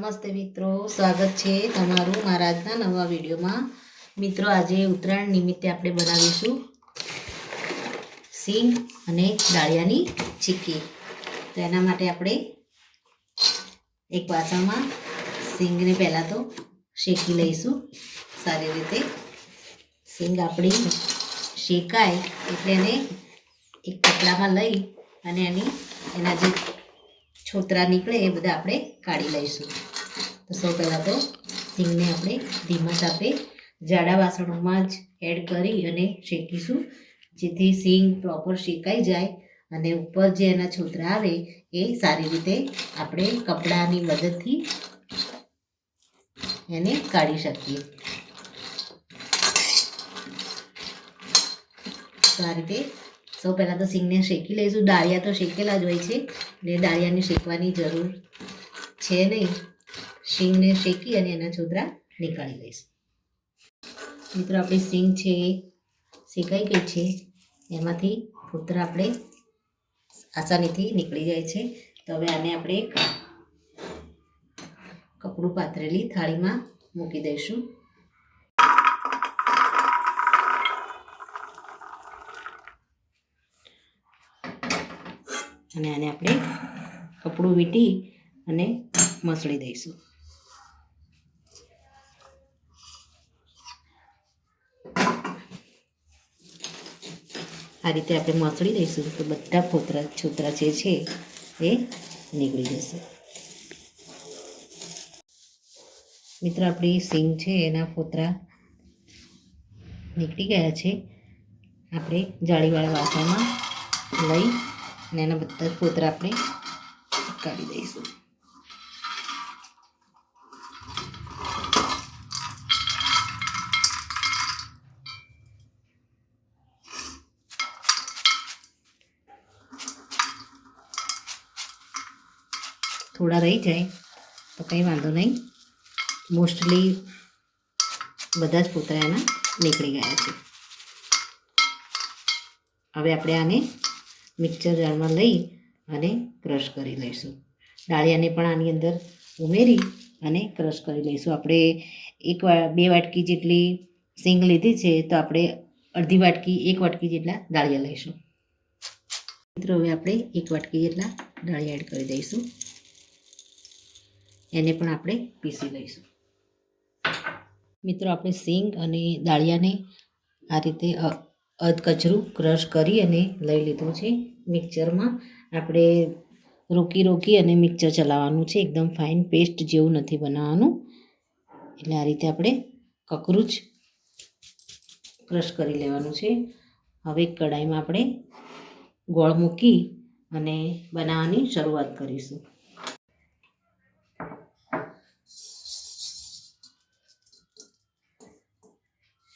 નમસ્તે મિત્રો, સ્વાગત છે તમારું મારા આજના નવા વિડીયોમાં. મિત્રો, આજે ઉત્તરાયણ નિમિત્તે આપણે બનાવીશું સિંગ અને દાળિયાની ચીક્કી. તો એના માટે આપણે એક વાસણમાં સિંગને પહેલાં તો શેકી લઈશું. સારી રીતે સિંગ આપણી શેકાય એટલે એને એક કપડામાં લઈ અને એની એના જે છોતરા નીકળે એ બધા આપણે કાઢી લઈશું. તો સૌ પહેલાં તો સિંગને આપણે ધીમા તાપે જાડા વાસણોમાં જ એડ કરી અને શેકીશું. જેથી સિંગ પ્રોપર શેકાઈ જાય અને ઉપર જે એના છોતરા આવે એ સારી રીતે આપણે કપડાની મદદથી એને કાઢી શકીએ. આ રીતે સૌ પહેલાં તો સિંગને શેકી લઈશું. દાળિયા તો શેકેલા જ હોય છે. એટલે દાળિયાને શેકવાની જરૂર છે નહીં. સિંગને શેકી અને એના છોતરા નીકાળી લઈશું. મિત્રો, આપણી સિંગ છે એ શેકાઈ ગઈ છે. એમાંથી ફૂતરા આપણે આસાનીથી નીકળી જાય છે. તો હવે આને આપણે એક કપડું પાથરેલી થાળીમાં મૂકી દઈશું. અને આને આપણે કપડું વીંટી અને મસળી દઈશું. આ રીતે આપણે મસળી દઈશું તો બધા ફોતરા છોતરા જે છે એ નીકળી જશે. મિત્ર, આપણી સિંગ છે, એના ફોતરા નીકળી ગયા છે. આપણે જાળીવાળા વાસણમાં લઈ અને એના બધા ફોતરા આપણે કાઢી દઈશું. થોડા રહી જાય, તો કંઈ વાંધો નહીં. મોસ્ટલી બધા જ પોતરા એના નીકળી ગયા છે. હવે આપણે આને મિક્સર જારમાં લઈ અને ક્રશ કરી લઈશું. દાળિયાને પણ આની અંદર ઉમેરી અને ક્રશ કરી લઈશું. આપણે એક બે વાટકી જેટલી સિંગ લીધી છે તો આપણે અડધી વાટકી, એક વાટકી જેટલા દાળિયા લઈશું. મિત્રો, હવે આપણે એક વાટકી જેટલા દાળિયા એડ કરી દઈશું. એને પણ આપણે પીસી લઈશું. મિત્રો, આપણે સિંગ અને દાળિયાને આ રીતે અધકચરું ક્રશ કરી અને લઈ લીધું છે. મિક્સરમાં આપણે રોકી રોકી અને મિક્સર ચલાવવાનું છે. એકદમ ફાઇન પેસ્ટ જેવું નથી બનાવવાનું. એટલે આ રીતે આપણે કકરૂચ ક્રશ કરી લેવાનું છે. હવે કઢાઈમાં આપણે ગોળ મૂકી અને બનાવવાની શરૂઆત કરીશું.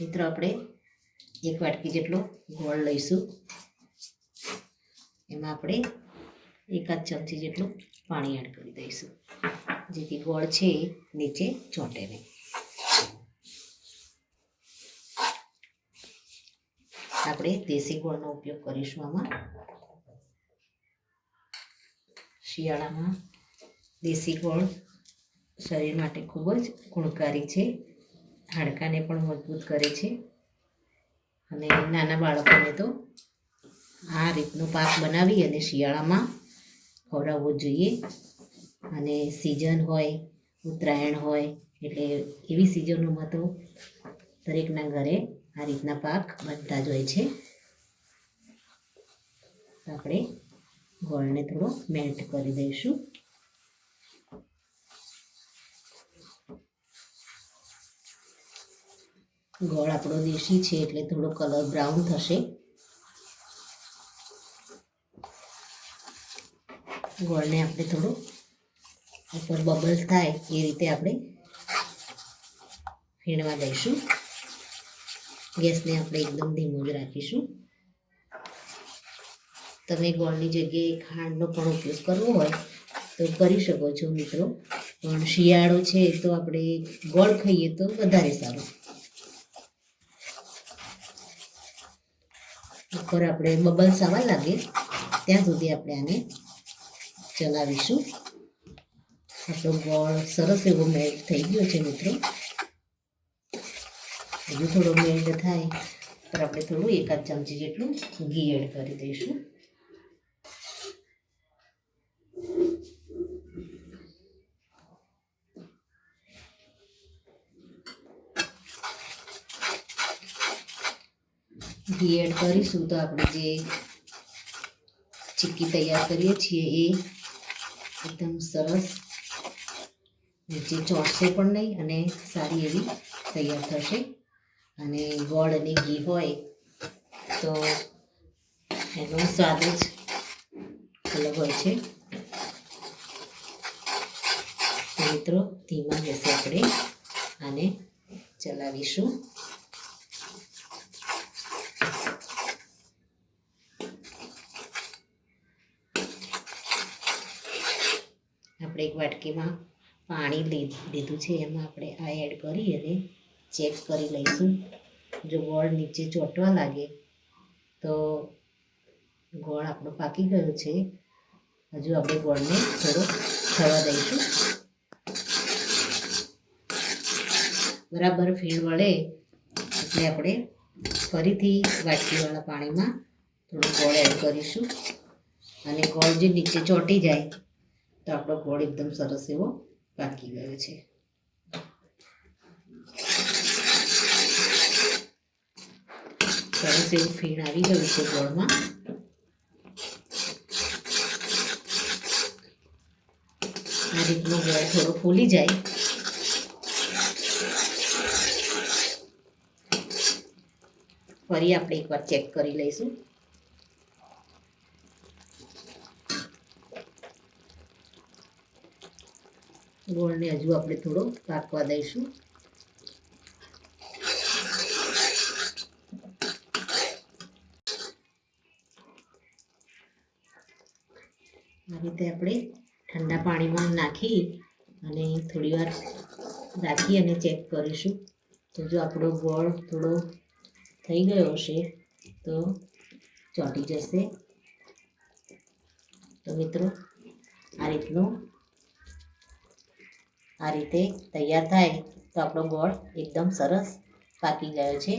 મિત્રો, આપણે એક વાટકી જેટલો ગોળ લઈશું. એમાં આપણે એકાદ ચમચી જેટલું પાણી એડ કરી દઈશું. જેથી ગોળ છે નીચે ચોંટે નહીં. આપણે દેશી ગોળનો ઉપયોગ કરીશું આમાં. શિયાળામાં દેશી ગોળ શરીર માટે ખૂબ જ ગુણકારી છે. હાડકાને પણ મજબૂત કરે છે. અને નાના બાળકોને તો આ રીતનો પાક બનાવી અને શિયાળામાં ખવડાવવો જોઈએ. અને સિઝન હોય, ઉત્તરાયણ હોય, એટલે એવી સિઝનોમાં તો દરેકના ઘરે આ રીતના પાક બનતા જ હોય છે. આપણે ગોળને થોડો મેલ્ટ કરી દઈશું. ગોળ આપણો દેશી છે એટલે થોડો કલર બ્રાઉન થશે. ગોળને આપણે થોડો ઉપર બબલ્સ થાય એ રીતે આપણે ફીણવા દઈશું. ગેસને આપણે એકદમ ધીમો જ રાખીશું. તમે ગોળની જગ્યાએ ખાંડનો પણ ઉપયોગ કરવો હોય તો કરી શકો છો મિત્રો. પણ શિયાળો છે તો આપણે ગોળ ખાઈએ તો વધારે સારું. ઉપર આપણે બબલ્સ આવવા લાગે. ત્યાં સુધી આપણે આને ચલાવીશું. આપણો ગોળ સરસ એવો મેલ્ટ થઈ ગયો છે મિત્રો. હજુ થોડો મેલ્ટ થાય, પણ આપણે થોડું એકાદ ચમચી જેટલું ઘી એડ કરી દઈશું. ઘી એડ કરીશું તો આપણે જે ચીક્કી તૈયાર કરીએ છીએ એ એકદમ સરસ નીચે ચોંટશે પણ નહીં અને સારી એવી તૈયાર થશે. અને ગોળ અને ઘી હોય તો એનો સ્વાદ જ અલગ હોય છે. મિત્રો, ધીમા ગેસે આપણે આને ચલાવીશું. આપણે એક વાટકીમાં પાણી લીધું છે. એમાં આપણે આ એડ કરી અને ચેક કરી લઈશું. જો ગોળ નીચે ચોંટવા લાગે, તો ગોળ આપણો પાકી ગયો છે. હજુ આપણે ગોળને થોડો થવા દઈશું. બરાબર ફીણ વળે એટલે આપણે ફરીથી વાટકીવાળા પાણીમાં થોડું ગોળ એડ કરીશું. અને ગોળ જે નીચે ચોંટી જાય તો આપણો ગોળ એકદમ સરસ એવો પાકી ગયો છે. સરસ એવું ફીણ આવી ગયું છે ગોળમાં. આ રીતનો ગોળ થોડો ફૂલી જાય. ફરી આપણે એકવાર ચેક કરી લઈશું. ગોળને હજુ આપણે થોડો પાકવા દઈશું. આ રીતે આપણે ઠંડા પાણીમાં નાખી અને થોડી વાર રાખી અને ચેક કરીશું. તો જો આપણો ગોળ થોડો થઈ ગયો હશે, તો ચોંટી જશે. તો મિત્રો, આ રીતનું આ રીતે તૈયાર થાય તો આપણો ગોળ એકદમ સરસ પાકી ગયો છે.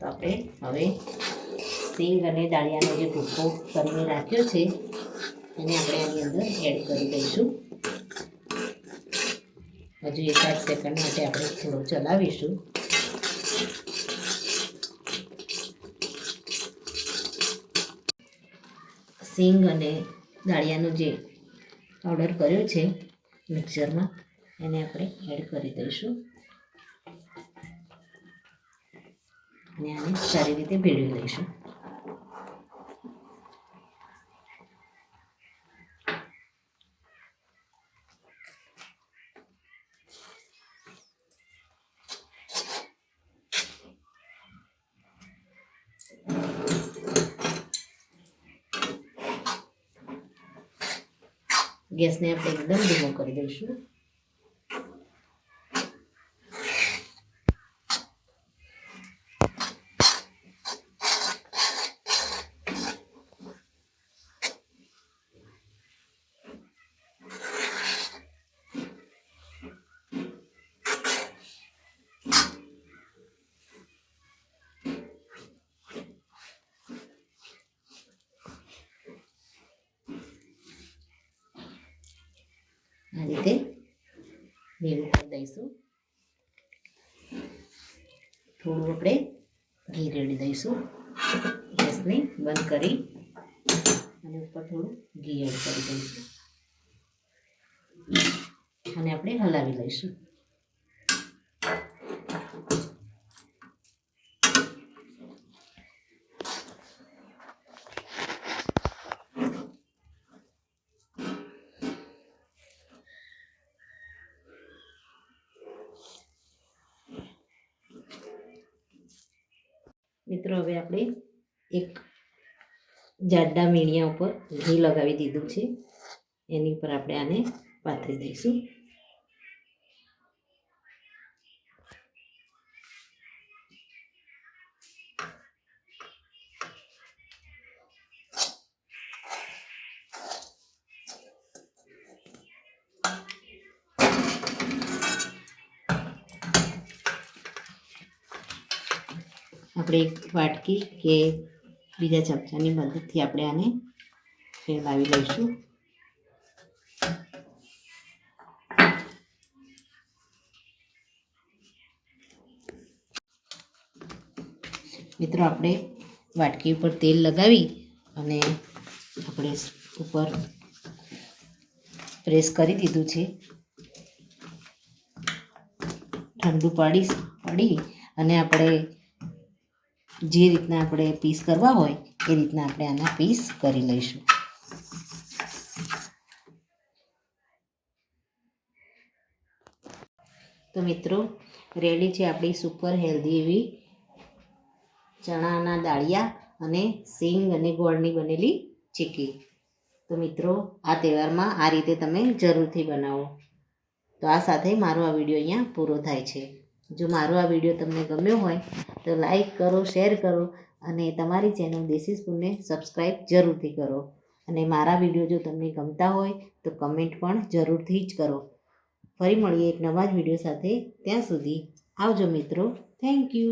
તો આપણે હવે સિંગ અને દાળિયાનો જે ભૂકો કરીને રાખ્યો છે, એને આપણે આની અંદર એડ કરી દઈશું. હજુ એકાદ સેકન્ડ માટે આપણે થોડું ચલાવીશું. સિંગ અને દાળિયાનો જે પાવડર કર્યો છે, મિક્સરમાં એને આપણે એડ કરી દઈશું. અને આને સારી રીતે ભેળવી લઈશું. ગેસને આપણે એકદમ ધીમો કરી દઈશું આ રીતે ભેગું કરી દઈશું. થોડું આપણે ઘી રેડી દઈશું. ગેસને બંધ કરી અને ઉપર થોડું ઘી એડ કરી દઈશું. અને આપણે હલાવી લઈશું. હવે આપણે એક જાડા મીણિયા ઉપર ઘી લગાવી દીધું છે. એની ઉપર આપણે આને પાથરી દઈશું. આપણે એક વાટકી કે બીજા ચમચાની મદદથી આપણે આને ફેલાવી લઈશું. મિત્રો, આપણે વાટકી ઉપર તેલ લગાવી અને આપણે ઉપર પ્રેસ કરી દીધું છે. ઠંડુ પાડી પાડી અને આપણે જે રીતના આપણે પીસ કરવા હોય, એ રીતના આપણે આના પીસ કરી લઈશું. તો મિત્રો રેડી છે આપણી સુપર હેલ્ધી એવી ચણાના દાળિયા અને સિંગ અને ગોળની બનેલી ચીકી. તો મિત્રો, આ તહેવારમાં આ રીતે તમે જરૂરથી બનાવો. તો આ સાથે મારો આ વીડિયો અહીંયા પૂરો થાય છે. જો મારો આ વીડિયો તમને ગમ્યો હોય, તો લાઈક કરો, શેર કરો અને તમારી ચેનલ દેશી સ્પૂનને સબસ્ક્રાઈબ જરૂરથી કરો. અને મારા વીડિયો જો તમને ગમતા હોય, તો કમેન્ટ પણ જરૂરથી જ કરો. ફરી મળીએ એક નવા જ વીડિયો સાથે. ત્યાં સુધી આવજો મિત્રો. Thank you